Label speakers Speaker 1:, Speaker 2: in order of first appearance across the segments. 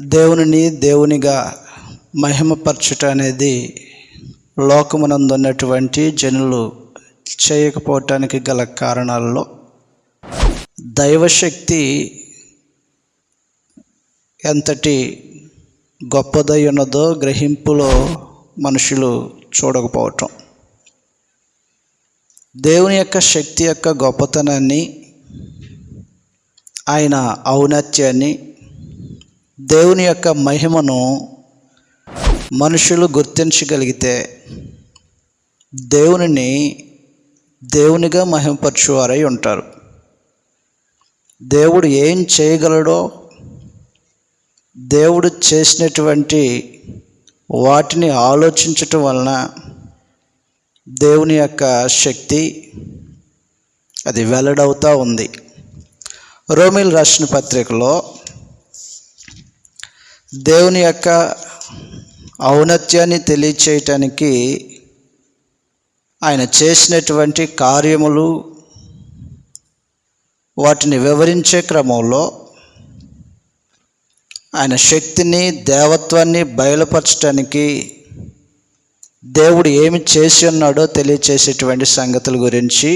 Speaker 1: దేవునిని దేవునిగా మహిమపరచుట అనేది లోకమునందు ఉన్నటువంటి జనులు చేయకపోవటానికి గల కారణాల్లో దైవశక్తి ఎంతటి గొప్పదై ఉన్నదో గ్రహింపులో మనుషులు చూడకపోవటం. దేవుని యొక్క శక్తి యొక్క గొప్పతనాన్ని ఆయన ఔన్నత్యాన్ని దేవుని యొక్క మహిమను మనుషులు గుర్తించగలిగితే దేవునిని దేవునిగా మహిమపరచువారై ఉంటారు. దేవుడు ఏం చేయగలడో దేవుడు చేసినటువంటి వాటిని ఆలోచించటం వలన దేవుని యొక్క శక్తి అది వెల్లడవుతూ ఉంది. రోమిల్ రాసిన పత్రికలో దేవుని యొక్క ఔన్నత్యాన్ని తెలియచేయటానికి ఆయన చేసినటువంటి కార్యములు వాటిని వివరించే క్రమంలో ఆయన శక్తిని దేవత్వాన్ని బయలుపరచడానికి దేవుడు ఏమి చేసి ఉన్నాడో తెలియచేసేటువంటి సంగతుల గురించి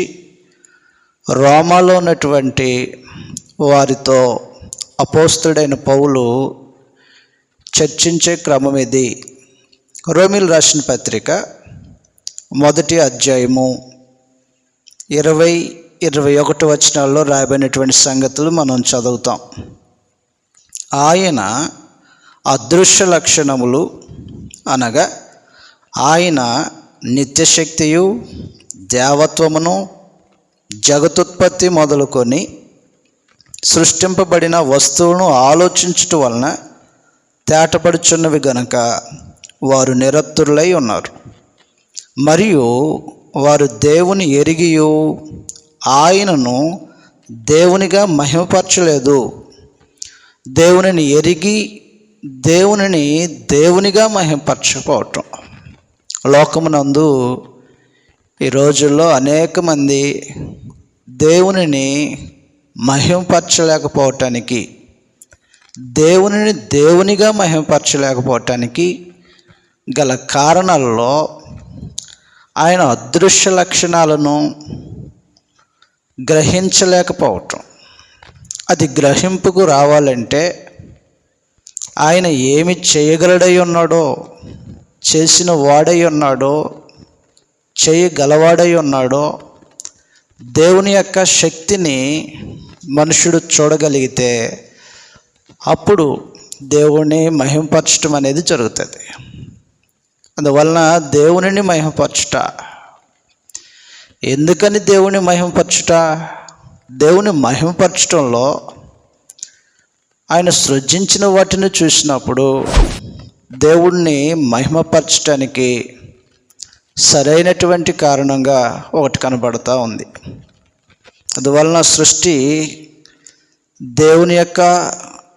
Speaker 1: రోమాలో ఉన్నటువంటి వారితో అపోస్తుడైన పౌలు చర్చించే క్రమం ఇది. రోమిల్ రాసిన పత్రిక మొదటి అధ్యాయము ఇరవై ఇరవై ఒకటి వచనాల్లో రాయబడినటువంటి సంగతులు మనం చదువుతాం. ఆయన అదృశ్య లక్షణములు అనగా ఆయన నిత్యశక్తియు దేవత్వమును జగతుత్పత్తి మొదలుకొని సృష్టింపబడిన వస్తువును ఆలోచించుట వలన తేటపడుచున్నవి గనక వారు నిరత్తులై ఉన్నారు. మరియు వారు దేవుని ఎరిగియు ఆయనను దేవునిగా మహిమపరచలేదు. దేవునిని ఎరిగి దేవునిని దేవునిగా మహిమపరచకపోవటం. లోకమునందు ఈ రోజుల్లో అనేక మంది దేవునిని మహిమపరచలేకపోవటానికి దేవునిని దేవునిగా మహిమపరచలేకపోవటానికి గల కారణాల్లో ఆయన అదృశ్య లక్షణాలను గ్రహించలేకపోవటం. అది గ్రహింపుకు రావాలంటే ఆయన ఏమి చేయగలడై ఉన్నాడో చేసిన వాడై ఉన్నాడో చేయగలవాడై ఉన్నాడో దేవుని యొక్క శక్తిని మనుషుడు చూడగలిగితే అప్పుడు దేవుణ్ణి మహింపరచడం అనేది జరుగుతుంది. అందువలన దేవునిని మహిమపరచుట ఎందుకని దేవుని మహిమపరచుట దేవుని మహిమపరచడంలో ఆయన సృజించిన వాటిని చూసినప్పుడు దేవుణ్ణి మహిమపరచటానికి సరైనటువంటి కారణంగా ఒకటి కనబడతా ఉంది. అందువలన సృష్టి దేవుని యొక్క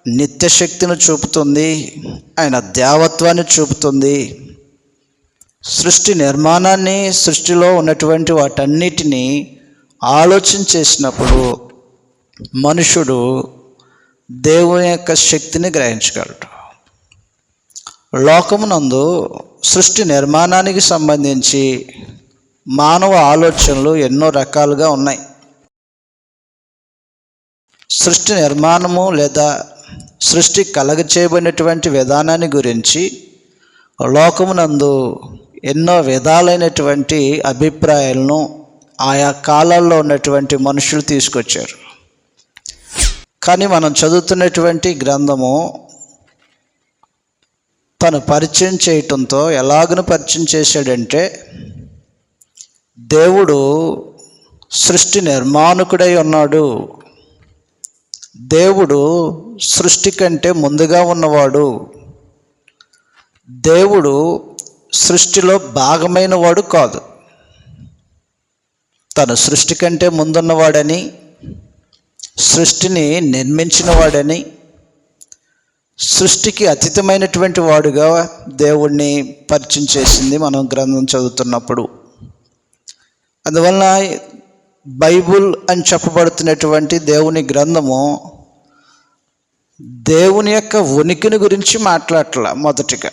Speaker 1: నిత్యశక్తిని చూపుతుంది ఆయన దేవత్వాన్ని చూపుతుంది. సృష్టి నిర్మాణాన్ని సృష్టిలో ఉన్నటువంటి వాటన్నిటినీ ఆలోచన చేసినప్పుడు మనుషుడు దేవుని యొక్క శక్తిని గ్రహించగలడు. లోకమునందు సృష్టి నిర్మాణానికి సంబంధించి మానవ ఆలోచనలు ఎన్నో రకాలుగా ఉన్నాయి. సృష్టి నిర్మాణము లేదా సృష్టి కలగ చేయబడినటువంటి విధానాన్ని గురించి లోకమునందు ఎన్నో విధాలైనటువంటి అభిప్రాయాలను ఆయా కాలాల్లో ఉన్నటువంటి మనుషులు తీసుకొచ్చారు. కానీ మనం చదువుతున్నటువంటి గ్రంథము తను పరిచయం చేయటంతో ఎలాగను పరిచయం చేశాడంటే దేవుడు సృష్టి నిర్మాణకుడై ఉన్నాడు. దేవుడు సృష్టి కంటే ముందుగా ఉన్నవాడు. దేవుడు సృష్టిలో భాగమైన వాడు కాదు. తను సృష్టి కంటే ముందున్నవాడని సృష్టిని నిర్మించినవాడని సృష్టికి అతీతమైనటువంటి వాడుగా దేవుణ్ణి పరిచయం చేసింది మనం గ్రంథం చదువుతున్నప్పుడు. అందువలన బైబుల్ అని చెప్పబడుతున్నటువంటి దేవుని గ్రంథము దేవుని యొక్క ఉనికిని గురించి మాట్లాడట్ల మొదటిగా.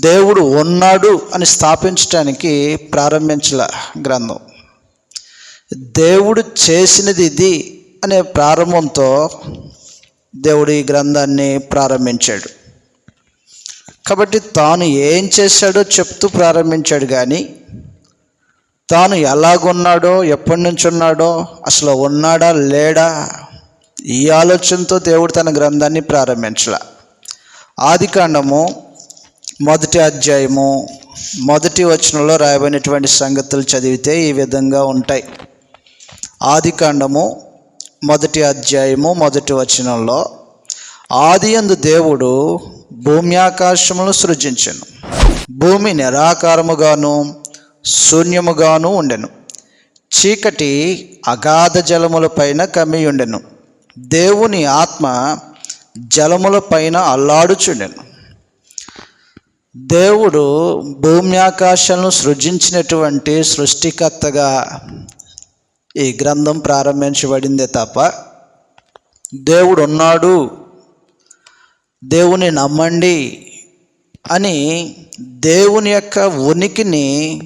Speaker 1: దేవుడు ఉన్నాడు అని స్థాపించడానికి ప్రారంభించల గ్రంథం. దేవుడు చేసినది ఇది అనే ప్రారంభంతో దేవుడు ఈ గ్రంథాన్ని ప్రారంభించాడు. కాబట్టి తాను ఏం చేశాడో చెప్తూ ప్రారంభించాడు కానీ తాను ఎలాగున్నాడో ఎప్పటి నుంచి ఉన్నాడో అసలు ఉన్నాడా లేడా? ఈ ఆలోచనతో దేవుడు తన గ్రంథాన్ని ప్రారంభించాల. ఆది కాండము మొదటి అధ్యాయము మొదటి వచనంలో రాయబడినటువంటి సంగతులు చదివితే ఈ విధంగా ఉంటాయి. ఆది కాండము మొదటి అధ్యాయము మొదటి వచనంలో ఆది అందు దేవుడు భూమి ఆకాశములను సృజించెను. భూమి నిరాకారముగాను శూన్యముగాను ఉండెను. చీకటి అగాధ జలముల పైన దేవుని ఆత్మ జలముల పైన అల్లాడుచుండెను. దేవుడు భూమి ఆకాశాలను సృజించినటువంటి సృష్టికర్తగా ఈ గ్రంథం ప్రారంభించబడిందే తప్ప దేవుడు ఉన్నాడు దేవుని నమ్మండి అని దేవుని యొక్క ఉనికిని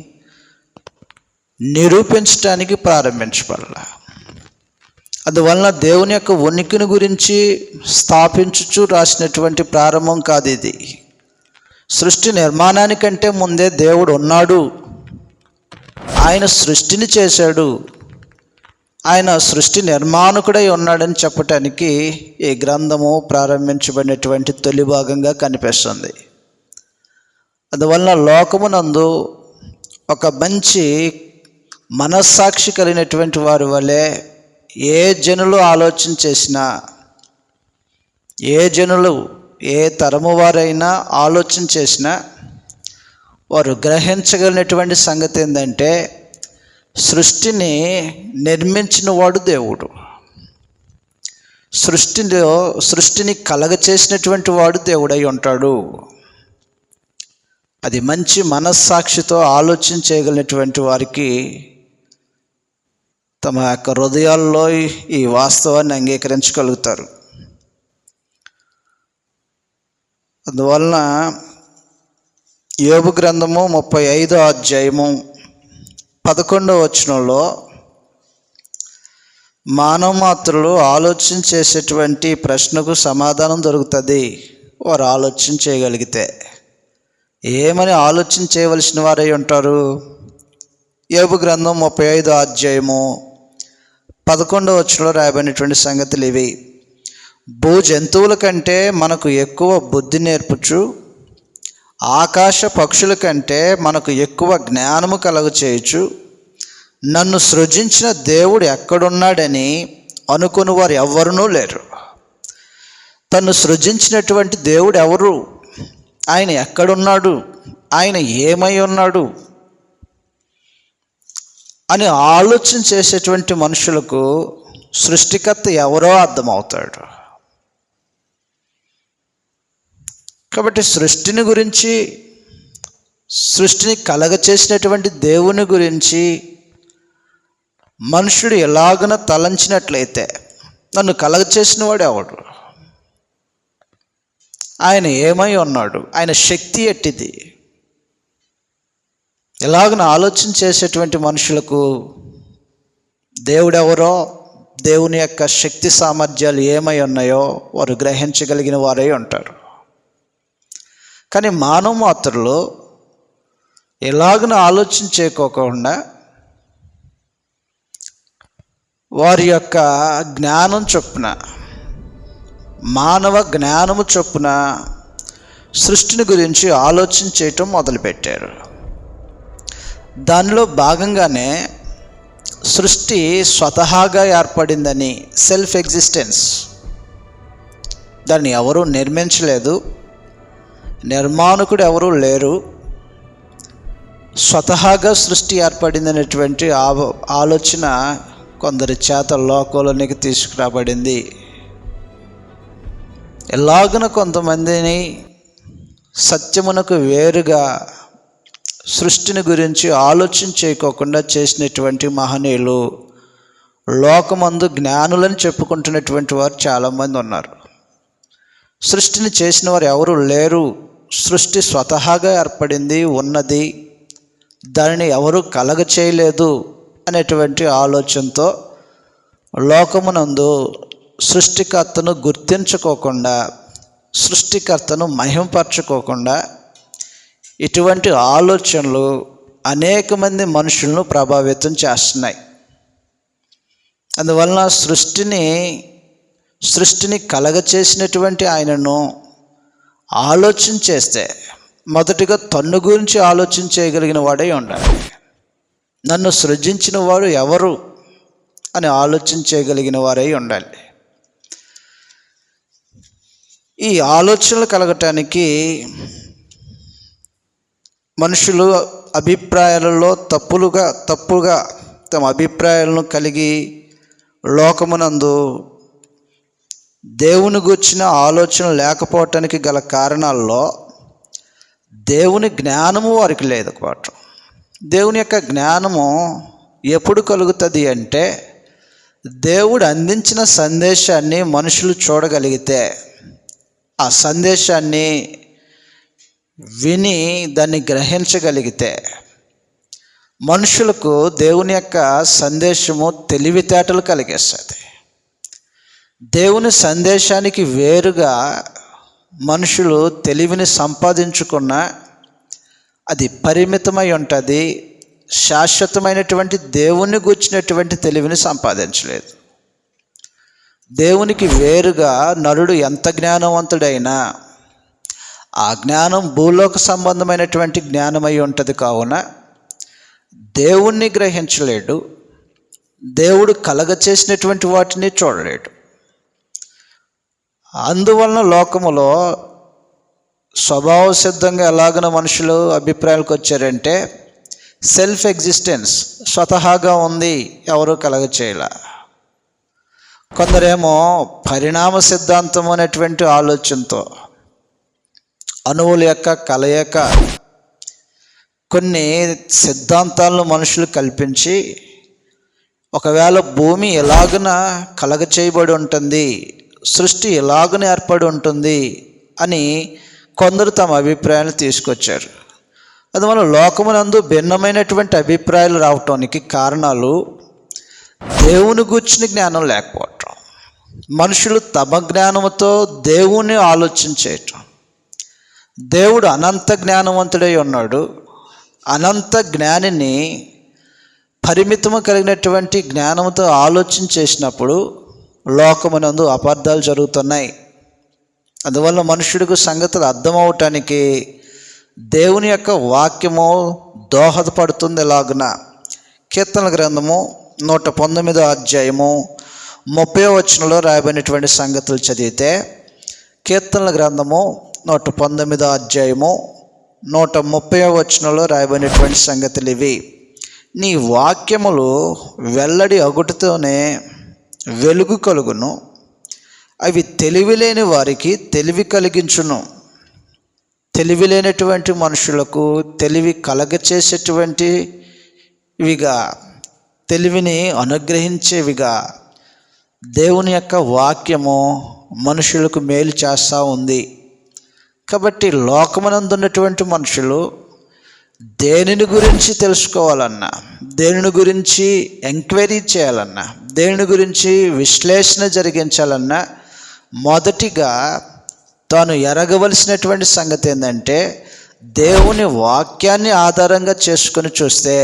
Speaker 1: నిరూపించడానికి ప్రారంభించబడాల. అందువలన దేవుని యొక్క ఉనికిని గురించి స్థాపించుచు రాసినటువంటి ప్రారంభం కాదు ఇది. సృష్టి నిర్మాణానికంటే ముందే దేవుడు ఉన్నాడు. ఆయన సృష్టిని చేశాడు. ఆయన సృష్టి నిర్మాణకుడై ఉన్నాడని చెప్పటానికి ఈ గ్రంథము ప్రారంభించబడినటువంటి తొలి భాగంగా కనిపిస్తుంది. అందువలన లోకమునందు ఒక మంచి మనస్సాక్షి కలిగినటువంటి వారి వలె ఏ జనులు ఆలోచన చేసినా ఏ జనులు ఏ తరము వారైనా ఆలోచన చేసినా వారు గ్రహించగలిగినటువంటి సంగతి ఏంటంటే సృష్టిని నిర్మించిన వాడు దేవుడు. సృష్టిలో సృష్టిని కలగ చేసినటువంటి వాడు దేవుడై ఉంటాడు. అది మంచి మనస్సాక్షితో ఆలోచన చేయగలిగినటువంటి వారికి తమ యొక్క హృదయాల్లో ఈ వాస్తవాన్ని అంగీకరించగలుగుతారు. అందువలన యోగు గ్రంథము ముప్పై ఐదో అధ్యాయము పదకొండవ వచనంలో మానవ మాత్రులు ఆలోచన చేసేటువంటి ప్రశ్నకు సమాధానం దొరుకుతుంది. వారు ఆలోచన చేయగలిగితే. ఏమని ఆలోచన చేయవలసిన వారై ఉంటారు? యోగు గ్రంథం ముప్పై ఐదు అధ్యాయము పదకొండవ వచ్చులో రాయబడినటువంటి సంగతులు ఇవి. భూ జంతువుల కంటే మనకు ఎక్కువ బుద్ధి నేర్పుచు ఆకాశ పక్షుల కంటే మనకు ఎక్కువ జ్ఞానము కలుగు చేయొచ్చు నన్ను సృజించిన దేవుడు ఎక్కడున్నాడని అనుకుని వారు ఎవ్వరునూ లేరు. తను సృజించినటువంటి దేవుడు ఎవరు? ఆయన ఎక్కడున్నాడు? ఆయన ఏమై ఉన్నాడు? అని ఆలోచన చేసేటువంటి మనుషులకు సృష్టికర్త ఎవరో అర్థమవుతాడు. కాబట్టి సృష్టిని గురించి సృష్టిని కలగ చేసినటువంటి దేవుని గురించి మనుషుడు ఎలాగన తలంచినట్లయితే నన్ను కలగ చేసిన వాడు ఎవడు? ఆయన ఏమై ఉన్నాడు? ఆయన శక్తి ఎట్టిది? ఎలాగన ఆలోచన చేసేటువంటి మనుషులకు దేవుడెవరో దేవుని యొక్క శక్తి సామర్థ్యాలు ఏమై ఉన్నాయో వారు గ్రహించగలిగిన వారై ఉంటారు. కానీ మానవ మాత్రలు ఎలాగన ఆలోచన చేయకోకుండా వారి యొక్క జ్ఞానం చొప్పున మానవ జ్ఞానము చొప్పున సృష్టిని గురించి ఆలోచన చేయటం మొదలుపెట్టారు. దానిలో భాగంగానే సృష్టి స్వతహాగా ఏర్పడిందని సెల్ఫ్ ఎగ్జిస్టెన్స్ దాన్ని ఎవరూ నిర్మించలేదు నిర్మాణకుడు ఎవరూ లేరు. స్వతహాగా సృష్టి ఏర్పడిందనేటువంటి ఆ- ఆలోచన కొందరి చేత లోకంలోనికి తీసుకురాబడింది. ఎలాగన కొంతమందిని సత్యమునకు వేరుగా సృష్టిని గురించి ఆలోచన చేయకోకుండా చేసినటువంటి మహనీయులు లోకమందు జ్ఞానులని చెప్పుకుంటున్నటువంటి వారు చాలామంది ఉన్నారు. సృష్టిని చేసిన వారు ఎవరు లేరు. సృష్టి స్వతహాగా ఏర్పడింది ఉన్నది. దానిని ఎవరు కలగ చేయలేదు అనేటువంటి ఆలోచనతో లోకమునందు సృష్టికర్తను గుర్తించుకోకుండా సృష్టికర్తను మహిమపరచుకోకుండా ఇటువంటి ఆలోచనలు అనేక మంది మనుషులను ప్రభావితం చేస్తున్నాయి. అందువలన సృష్టిని సృష్టిని కలగచేసినటువంటి ఆయనను ఆలోచన చేస్తే మొదటిగా తన్ను గురించి ఆలోచన చేయగలిగిన వాడే ఉండాలి. నన్ను సృజించిన వాడు ఎవరు అని ఆలోచన చేయగలిగిన వారై ఉండాలి. ఈ ఆలోచనలు కలగటానికి మనుషులు అభిప్రాయాలలో తప్పులుగా తప్పుగా తమ అభిప్రాయాలను కలిగి లోకమునందు దేవుని గుర్చిన ఆలోచన లేకపోవటానికి గల కారణాల్లో దేవుని జ్ఞానము వారికి లేదు లేకపోవటం దేవుని యొక్క జ్ఞానము ఎప్పుడు కలుగుతుంది అంటే దేవుడు అందించిన సందేశాన్ని మనుషులు చూడగలిగితే ఆ సందేశాన్ని విని దాన్ని గ్రహించగలిగితే మనుషులకు దేవుని యొక్క సందేశము తెలివితేటలు కలిగేస్తుంది. దేవుని సందేశానికి వేరుగా మనుషులు తెలివిని సంపాదించుకున్న అది పరిమితమై ఉంటుంది శాశ్వతమైనటువంటి దేవుని గుచ్చినటువంటి తెలివిని సంపాదించలేదు. దేవునికి వేరుగా నరుడు ఎంత జ్ఞానవంతుడైనా ఆ జ్ఞానం భూలోక సంబంధమైనటువంటి జ్ఞానమై ఉంటుంది కావున దేవుణ్ణి గ్రహించలేడు దేవుడు కలగ చేసినటువంటి వాటిని చూడలేడు. అందువలన లోకములో స్వభావ సిద్ధంగా ఎలాగన మనుషులు అభిప్రాయాలకు వచ్చారంటే సెల్ఫ్ ఎగ్జిస్టెన్స్ స్వతహాగా ఉంది ఎవరు కలగ కొందరేమో పరిణామ సిద్ధాంతం అనేటువంటి ఆలోచనతో అణువుల యొక్క కలయిక కొన్ని సిద్ధాంతాలను మనుషులు కల్పించి ఒకవేళ భూమి ఎలాగున కలగ చేయబడి ఉంటుంది సృష్టి ఎలాగున ఏర్పడి ఉంటుంది అని కొందరు తమ అభిప్రాయాలు తీసుకొచ్చారు. అందువల్ల లోకమునందు భిన్నమైనటువంటి అభిప్రాయాలు రావటానికి కారణాలు దేవుని గూర్చిన జ్ఞానం లేకపోవటం మనుషులు తమ జ్ఞానంతో ఆలోచన ఆలోచించేయటం దేవుడు అనంత జ్ఞానవంతుడై ఉన్నాడు. అనంత జ్ఞానిని పరిమితము కలిగినటువంటి జ్ఞానంతో ఆలోచన చేసినప్పుడు లోకమునందు అపార్థాలు జరుగుతున్నాయి. అందువల్ల మనుషుడికి సంగతులు అర్థమవటానికి దేవుని యొక్క వాక్యము దోహదపడుతుంది ఎలాగున? కీర్తన గ్రంథము నూట పంతొమ్మిదో అధ్యాయము ముప్పై వచనంలో రాయబడినటువంటి సంగతులు చదివితే కీర్తనల గ్రంథము నూట పంతొమ్మిదో అధ్యాయము నూట ముప్పై వచనంలో రాయబడినటువంటి సంగతులు ఇవి. నీ వాక్యములు వెల్లడి అగుటితోనే వెలుగు కలుగును అవి తెలివిలేని వారికి తెలివి కలిగించును. తెలివి లేనటువంటి మనుషులకు తెలివి కలగచేసేటువంటి ఇవిగా తెలివిని అనుగ్రహించేవిగా దేవుని యొక్క వాక్యము మనుషులకు మేలు చేస్తూ ఉంది. కాబట్టి లోకమనందున్నటువంటి మనుషులు దేనిని గురించి తెలుసుకోవాలన్నా దేనిని గురించి ఎంక్వైరీ చేయాలన్నా దేనిని గురించి విశ్లేషణ జరిగించాలన్నా మొదటిగా తాను ఎరగవలసినటువంటి సంగతి ఏంటంటే దేవుని వాక్యాన్ని ఆధారంగా చేసుకుని చూస్తే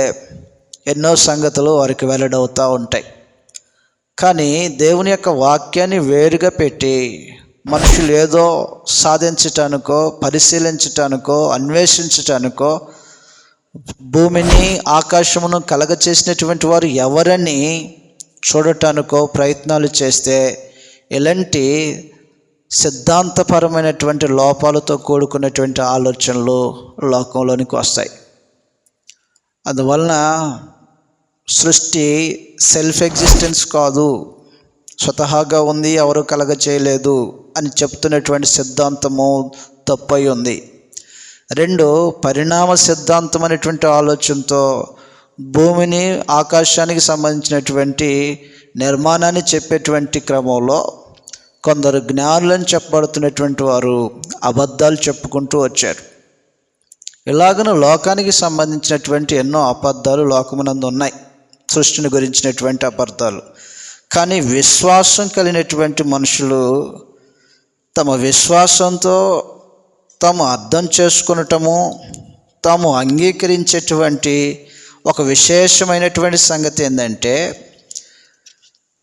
Speaker 1: ఎన్నో సంగతులు వారికి వెల్లడవుతూ ఉంటాయి. కానీ దేవుని యొక్క వాక్యాన్ని వేరుగా పెట్టి మనుషులు ఏదో సాధించటానికో పరిశీలించటానికో అన్వేషించటానికో భూమిని ఆకాశమును కలగ చేసినటువంటి వారు ఎవరని చూడటానికో ప్రయత్నాలు చేస్తే ఇలాంటి సిద్ధాంతపరమైనటువంటి లోపాలతో కూడుకున్నటువంటి ఆలోచనలు లోకంలోనికి వస్తాయి. అందువలన సృష్టి సెల్ఫ్ ఎగ్జిస్టెన్స్ కాదు. స్వతహాగా ఉంది ఎవరు కలగ చేయలేదు అని చెప్తున్నటువంటి సిద్ధాంతము తప్పై ఉంది. రెండు పరిణామ సిద్ధాంతం అనేటువంటి ఆలోచనతో భూమిని ఆకాశానికి సంబంధించినటువంటి నిర్మాణాన్ని చెప్పేటువంటి క్రమంలో కొందరు జ్ఞానులను చెప్పబడుతున్నటువంటి వారు అబద్ధాలు చెప్పుకుంటూ వచ్చారు. ఇలాగన లోకానికి సంబంధించినటువంటి ఎన్నో అబద్ధాలు లోకమునందు ఉన్నాయి. సృష్టిని గురించినటువంటి అబద్ధాలు. కానీ విశ్వాసం కలిగినటువంటి మనుషులు తమ విశ్వాసంతో తాము అర్థం చేసుకునటము తాము అంగీకరించేటువంటి ఒక విశేషమైనటువంటి సంగతి ఏంటంటే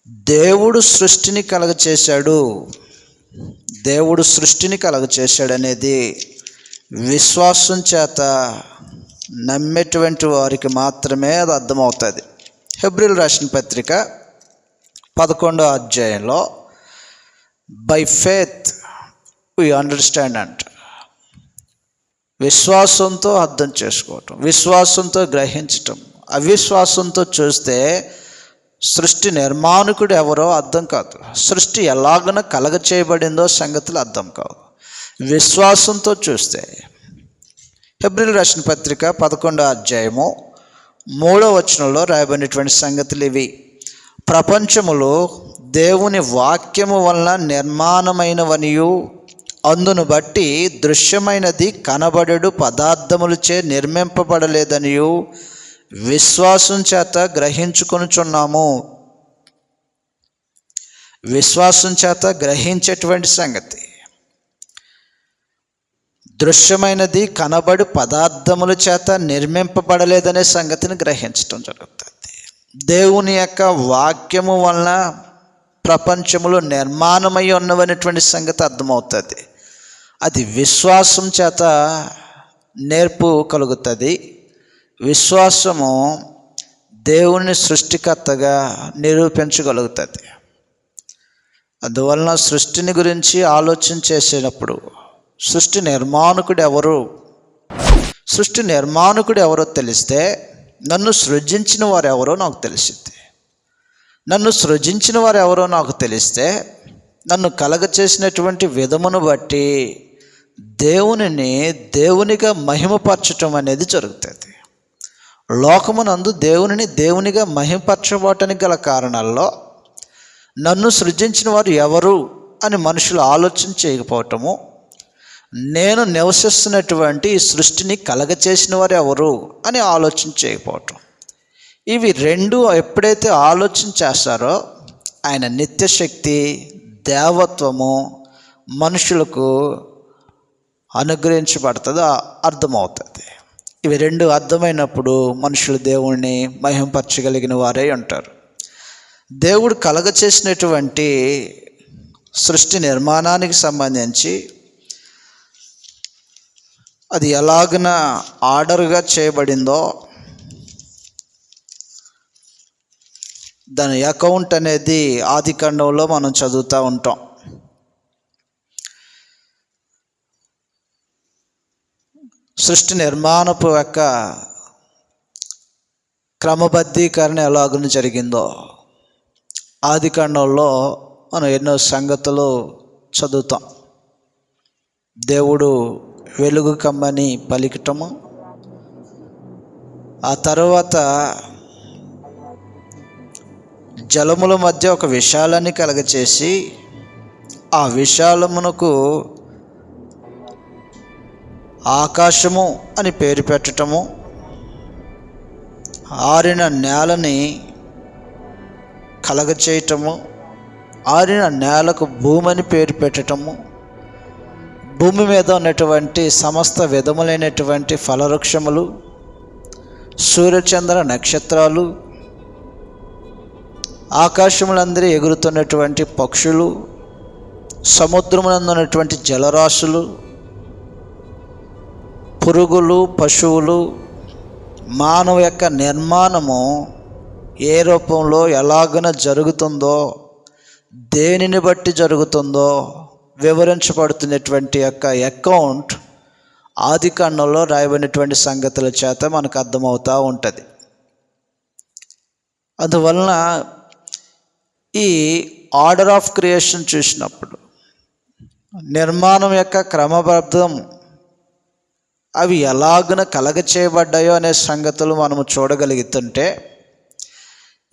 Speaker 1: దేవుడు సృష్టిని కలగచేశాడు. దేవుడు సృష్టిని కలగచేశాడు అనేది విశ్వాసం చేత నమ్మేటువంటి వారికి మాత్రమే అది అర్థమవుతుంది. హెబ్రిల్ రాసిన పత్రిక పదకొండో అధ్యాయంలో బై ఫేత్ వీ అండర్స్టాండ్ అంట. విశ్వాసంతో అర్థం చేసుకోవటం విశ్వాసంతో గ్రహించటం అవిశ్వాసంతో చూస్తే సృష్టి నిర్మాణకుడు ఎవరో అర్థం కాదు. సృష్టి ఎలాగన కలగ చేయబడిందో సంగతులు అర్థం కావు. విశ్వాసంతో చూస్తే ఫిబ్రిల్ రాసిన పత్రిక పదకొండో అధ్యాయము మూడో వచనంలో రాయబడినటువంటి సంగతులు ఇవి. ప్రపంచములో దేవుని వాక్యము వలన నిర్మాణమైనవనియు అందును బట్టి దృశ్యమైనది కనబడడు పదార్థములచే నిర్మింపబడలేదనియు విశ్వాసం చేత గ్రహించుకొనుచున్నాము. విశ్వాసం చేత గ్రహించేటువంటి సంగతి. దృశ్యమైనది కనబడు పదార్థముల చేత నిర్మింపబడలేదనే సంగతిని గ్రహించటం జరుగుతుంది. దేవుని యొక్క వాక్యము వలన ప్రపంచములు నిర్మాణమై ఉన్నవనేటువంటి సంగతి అర్థమవుతుంది. అది విశ్వాసం చేత నేర్పు కలుగుతుంది. విశ్వాసము దేవుని సృష్టికర్తగా నిరూపించగలుగుతుంది. అందువలన సృష్టిని గురించి ఆలోచన చేసేటప్పుడు సృష్టి నిర్మాణకుడు ఎవరు? సృష్టి నిర్మాణకుడు ఎవరో తెలిస్తే నన్ను సృజించిన వారు ఎవరో నాకు తెలిసింది నన్ను సృజించిన వారు ఎవరో నాకు తెలిస్తే నన్ను కలగ చేసినటువంటి విధమును బట్టి దేవునిని దేవునిగా మహిమపరచటం అనేది జరుగుతుంది. లోకమునందు దేవునిని దేవునిగా మహిమపరచబోటానికి గల కారణాల్లో నన్ను సృజించిన వారు ఎవరు అని మనుషులు ఆలోచన చేయకపోవటము నేను నివసిస్తున్నటువంటి ఈ సృష్టిని కలగచేసిన వారు ఎవరు అని ఆలోచన చేయకపోవటం. ఇవి రెండు ఎప్పుడైతే ఆలోచన చేస్తారో ఆయన నిత్యశక్తి దేవత్వము మనుషులకు అనుగ్రహించబడుతుందో అర్థమవుతుంది. ఇవి రెండు అర్థమైనప్పుడు మనుషులు దేవుణ్ణి మహింపరచగలిగిన వారే ఉంటారు. దేవుడు కలగ చేసినటువంటి సృష్టి నిర్మాణానికి సంబంధించి అది ఎలాగన ఆర్డర్గా చేయబడిందో దాని అకౌంట్ అనేది ఆది మనం చదువుతూ ఉంటాం. సృష్టి నిర్మాణపు యొక్క క్రమబద్ధీకరణ ఎలాగన జరిగిందో ఆది కాండంలో మనం ఎన్నో సంగతులు చదువుతాం. దేవుడు వెలుగు కమ్మని పలికటము. ఆ తర్వాత జలముల మధ్య ఒక విశాలాన్ని కలగచేసి ఆ విశాలమునకు ఆకాశము అని పేరు పెట్టటము ఆరిన నేలని కలగచేయటము ఆరిన నేలకు భూమి అని పేరు పెట్టటము భూమి మీద ఉన్నటువంటి సమస్త విధములైనటువంటి ఫలవృక్షములు సూర్యచంద్ర నక్షత్రాలు ఆకాశములందరూ ఎగురుతున్నటువంటి పక్షులు సముద్రములందున్నటువంటి జలరాశులు పురుగులు పశువులు మానవ యొక్క నిర్మాణము ఏ రూపంలో ఎలాగున జరుగుతుందో దేనిని బట్టి జరుగుతుందో వివరించబడుతున్నటువంటి యొక్క అకౌంట్ ఆది కాండంలో రాయబడినటువంటి సంగతుల చేత మనకు అర్థమవుతూ ఉంటుంది. అందువలన ఈ ఆర్డర్ ఆఫ్ క్రియేషన్ చూసినప్పుడు నిర్మాణం యొక్క క్రమబద్ధం అవి ఎలాగున కలగ చేయబడ్డాయో అనే సంగతులు మనము చూడగలుగుతుంటే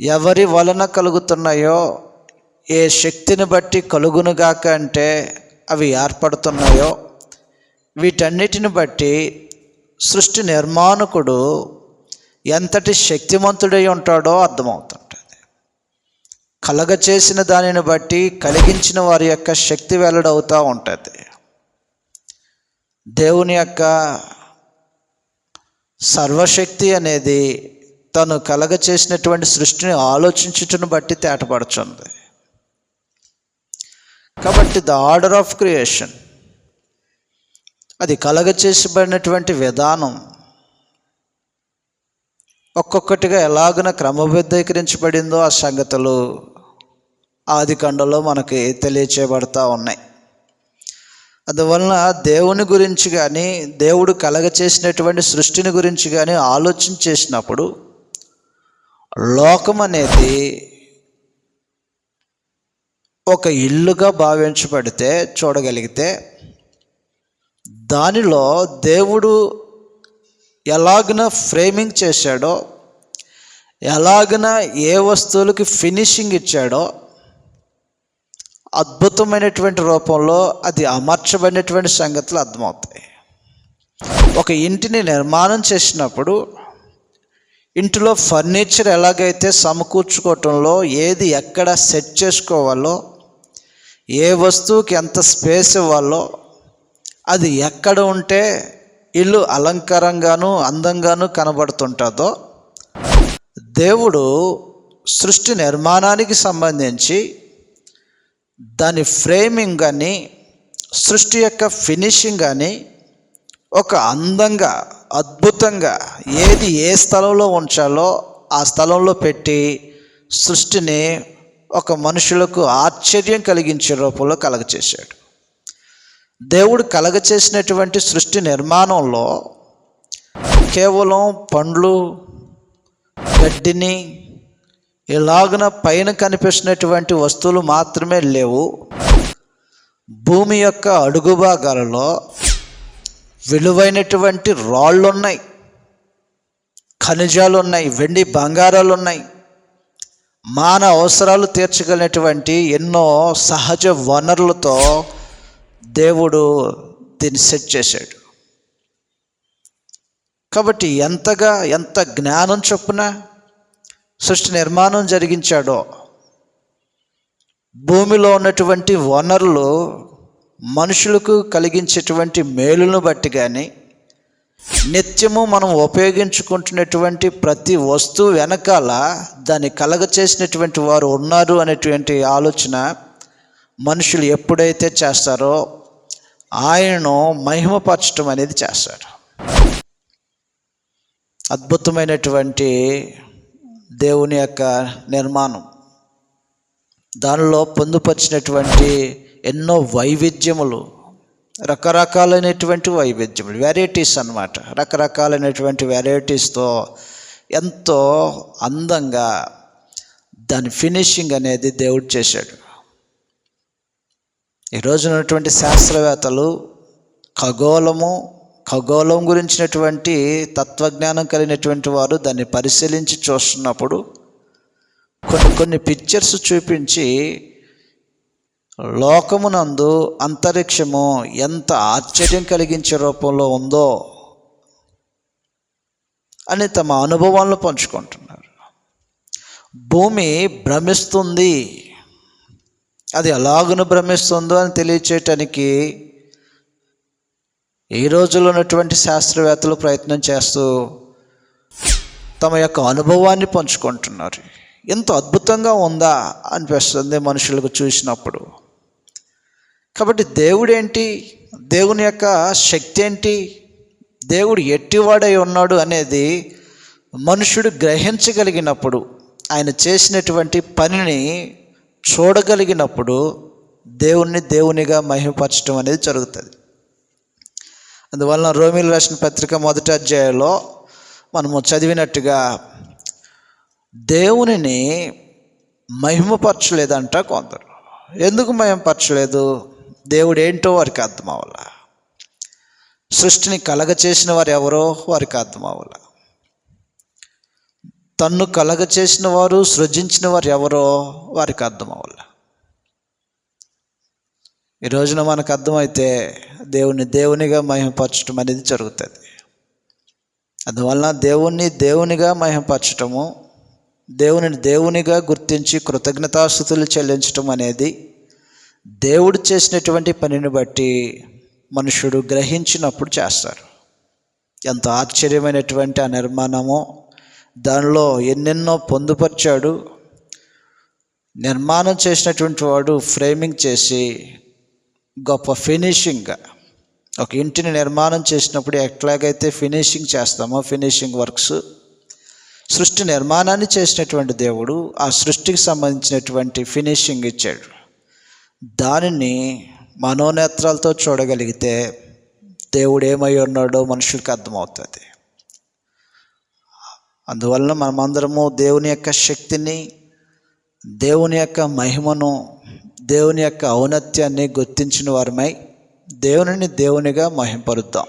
Speaker 1: ఎవరి వలన కలుగుతున్నాయో ఏ శక్తిని బట్టి కలుగునుగాక అంటే అవి ఏర్పడుతున్నాయో వీటన్నిటిని బట్టి సృష్టి నిర్మాణకుడు ఎంతటి శక్తిమంతుడై ఉంటాడో అర్థమవుతుంటుంది. కలగ చేసిన దానిని బట్టి కలిగించిన వారి యొక్క శక్తి వెల్లడవుతూ ఉంటుంది. దేవుని యొక్క సర్వశక్తి అనేది తను కలగ చేసినటువంటి సృష్టిని ఆలోచించుటను బట్టి తేటపడుచుంది. కాబట్టి ద ఆర్డర్ ఆఫ్ క్రియేషన్ అది కలగ చేసిబడినటువంటి విధానం ఒక్కొక్కటిగా ఎలాగున క్రమబద్ధీకరించబడిందో ఆ సంగతులు ఆది కండలో మనకి తెలియచేయబడతా ఉన్నాయి. అందువలన దేవుని గురించి కానీ దేవుడు కలగ చేసినటువంటి సృష్టిని గురించి కానీ ఆలోచన చేసినప్పుడు లోకం అనేది ఒక ఇల్లుగా భావించబడితే చూడగలిగితే దానిలో దేవుడు ఎలాగన ఫ్రేమింగ్ చేశాడో ఎలాగన ఏ వస్తువులకి ఫినిషింగ్ ఇచ్చాడో అద్భుతమైనటువంటి రూపంలో అది అమర్చబడినటువంటి సంగతులు అర్థమవుతాయి. ఒక ఇంటిని నిర్మాణం చేసినప్పుడు ఇంటిలో ఫర్నిచర్ ఎలాగైతే సమకూర్చుకోవటంలో ఏది ఎక్కడ సెట్ చేసుకోవాలో ఏ వస్తువుకి ఎంత స్పేస్ ఇవ్వాలో అది ఎక్కడ ఉంటే ఇల్లు అలంకారంగాను అందంగాను కనబడుతుంటుందో దేవుడు సృష్టి నిర్మాణానికి సంబంధించి దాని ఫ్రేమింగ్ కానీ సృష్టి యొక్క ఫినిషింగ్ కానీ ఒక అందంగా అద్భుతంగా ఏది ఏ స్థలంలో ఉంచాలో ఆ స్థలంలో పెట్టి సృష్టిని ఒక మనుషులకు ఆశ్చర్యం కలిగించే రూపంలో కలగచేశాడు. దేవుడు కలగచేసినటువంటి సృష్టి నిర్మాణంలో కేవలం పండ్లు గడ్డిని ఇలాగున పైన కనిపిస్తున్నటువంటి వస్తువులు మాత్రమే లేవు. భూమి యొక్క అడుగు భాగాలలో విలువైనటువంటి రాళ్ళు ఉన్నాయి ఖనిజాలు ఉన్నాయి వెండి బంగారాలు ఉన్నాయి మాన అవసరాలు తీర్చగలిగినటువంటి ఎన్నో సహజ వనరులతో దేవుడు దీన్ని సెట్ చేశాడు. కాబట్టి ఎంతగా ఎంత జ్ఞానం చొప్పున సృష్టి నిర్మాణం జరిగించాడో. భూమిలో ఉన్నటువంటి వనరులు మనుషులకు కలిగించేటువంటి మేలును బట్టి కానీ నిత్యము మనం ఉపయోగించుకుంటున్నటువంటి ప్రతి వస్తువు వెనకాల దాన్ని కలగ చేసినటువంటి వారు ఉన్నారు అనేటువంటి ఆలోచన మనుషులు ఎప్పుడైతే చేస్తారో ఆయనను మహిమపరచడం అనేది చేస్తారు. అద్భుతమైనటువంటి దేవుని యొక్క నిర్మాణం. దానిలో పొందుపరిచినటువంటి ఎన్నో వైవిధ్యములు రకరకాలైనటువంటి వైవిధ్యములు వెరైటీస్ అన్నమాట. రకరకాలైనటువంటి వెరైటీస్తో ఎంతో అందంగా దాని ఫినిషింగ్ అనేది దేవుడు చేశాడు. ఈరోజు ఉన్నటువంటి శాస్త్రవేత్తలు ఖగోళము ఖగోళం గురించినటువంటి తత్వజ్ఞానం కలిగినటువంటి వారు దాన్ని పరిశీలించి చూస్తున్నప్పుడు కొన్ని కొన్ని పిక్చర్స్ చూపించి లోకమునందు అంతరిక్షము ఎంత ఆశ్చర్యం కలిగించే రూపంలో ఉందో అని తమ అనుభవాలను పంచుకుంటున్నారు. భూమి భ్రమిస్తుంది. అది ఎలాగును భ్రమిస్తుందో అని తెలియచేయటానికి ఈ రోజుల్లో ఉన్నటువంటి శాస్త్రవేత్తలు ప్రయత్నం చేస్తూ తమ యొక్క అనుభవాన్ని పంచుకుంటున్నారు? ఎంత అద్భుతంగా ఉందా అనిపిస్తుంది మనుషులకు చూసినప్పుడు. కాబట్టి దేవుడేంటి? దేవుని యొక్క శక్తి ఏంటి? దేవుడు ఎట్టివాడై ఉన్నాడు అనేది మనుషుడు గ్రహించగలిగినప్పుడు ఆయన చేసినటువంటి పనిని చూడగలిగినప్పుడు దేవుణ్ణి దేవునిగా మహిమపరచడం అనేది జరుగుతుంది. అందువలన రోమిల్ రాసిన పత్రిక మొదటి అధ్యాయంలో మనము చదివినట్టుగా దేవునిని మహిమపరచలేదంట కొందరు. ఎందుకు మహిమపరచలేదు? దేవుడు ఏంటో వారికి అర్థం అవ్వాల? సృష్టిని కలగ చేసిన వారు ఎవరో వారికి అర్థం అవ్వాల? తన్ను కలగ చేసిన వారు సృజించిన వారు ఎవరో వారికి అర్థం అవ్వాల? ఈ రోజున మనకు అర్థమైతే దేవుని దేవునిగా మహిమపరచడం అనేది జరుగుతుంది. అందువలన దేవుణ్ణి దేవునిగా మహిమపరచటము దేవునిని దేవునిగా గుర్తించి కృతజ్ఞతాస్థుతులు చెల్లించటం అనేది దేవుడు చేసినటువంటి పనిని బట్టి మనుషుడు గ్రహించినప్పుడు చేస్తారు. ఎంత ఆశ్చర్యమైనటువంటి ఆ నిర్మాణమో దానిలో ఎన్నెన్నో పొందుపరిచాడు. నిర్మాణం చేసినటువంటి వాడు ఫ్రేమింగ్ చేసి గొప్ప ఫినిషింగ్గా ఒక ఇంటిని నిర్మాణం చేసినప్పుడు ఎట్లాగైతే ఫినిషింగ్ చేస్తామో ఫినిషింగ్ వర్క్స్ సృష్టి నిర్మాణాన్ని చేసినటువంటి దేవుడు ఆ సృష్టికి సంబంధించినటువంటి ఫినిషింగ్ ఇచ్చాడు. దానిని మనోనేత్రాలతో చూడగలిగితే దేవుడు ఏమై ఉన్నాడో మనుషులకు అర్థమవుతుంది. అందువలన మనమందరము దేవుని యొక్క శక్తిని దేవుని యొక్క మహిమను దేవుని యొక్క ఔన్నత్యాన్ని గుర్తించిన వారమై దేవునిని దేవునిగా మహింపరుద్దాం.